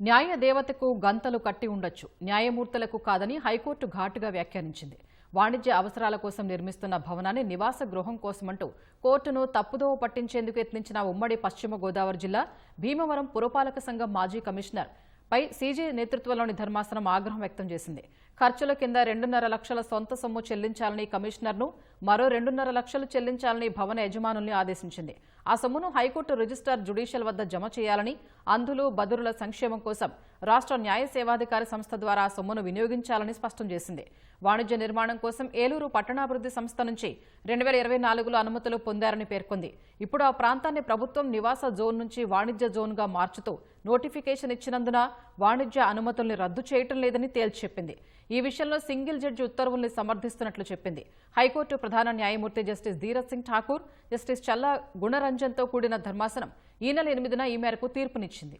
న్యాయ దేవతకు గంతలు కట్టి ఉండొచ్చు. న్యాయమూర్తులకు కాదని హైకోర్టు ఘాటుగా వ్యాఖ్యానించింది. వాణిజ్య అవసరాల కోసం నిర్మిస్తున్న భవనాన్ని నివాస గృహం కోసమంటూ కోర్టును తప్పుదోవ పట్టించేందుకు యత్నించిన ఉమ్మడి పశ్చిమ గోదావరి జిల్లా భీమవరం పురపాలక సంఘం మాజీ కమిషనర్ పై సీజీ నేతృత్వంలోని ధర్మాసనం ఆగ్రహం వ్యక్తం చేసింది. ఖర్చుల కింద రెండున్నర లక్షల సొంత సొమ్ము చెల్లించాలని కమిషనర్ను మరో రెండున్నర లక్షలు చెల్లించాలని భవన యజమానుల్ని ఆదేశించింది. ఆ సొమ్మును హైకోర్టు రిజిస్ట్రార్ జ్యుడిషియల్ వద్ద జమ చేయాలని అంధులు బదురుల సంక్షేమం కోసం రాష్ట్ర న్యాయ సేవాధికార సంస్థ ద్వారా ఆ సొమ్మును వినియోగించాలని స్పష్టం చేసింది. వాణిజ్య నిర్మాణం కోసం ఏలూరు పట్టణాభివృద్ధి సంస్థ నుంచి రెండు వేల ఇరవై నాలుగులో అనుమతులు పొందారని పేర్కొంది. ఇప్పుడు ఆ ప్రాంతాన్ని ప్రభుత్వం నివాస జోన్ నుంచి వాణిజ్య జోన్గా మార్చుతూ నోటిఫికేషన్ ఇచ్చినందున వాణిజ్య అనుమతుల్ని రద్దు చేయటం లేదని తేల్చి చెప్పింది. ఈ విషయంలో సింగిల్ జడ్జి ఉత్తర్వుల్ని సమర్థిస్తున్నట్లు చెప్పింది. హైకోర్టు ప్రధాన న్యాయమూర్తి జస్టిస్ ధీరజ్ సింగ్ ఠాకూర్ జస్టిస్ చల్లా గుణరంజన్తో కూడిన ధర్మాసనం ఈ నెల ఎనిమిదిన ఈ మేరకు తీర్పునిచ్చింది.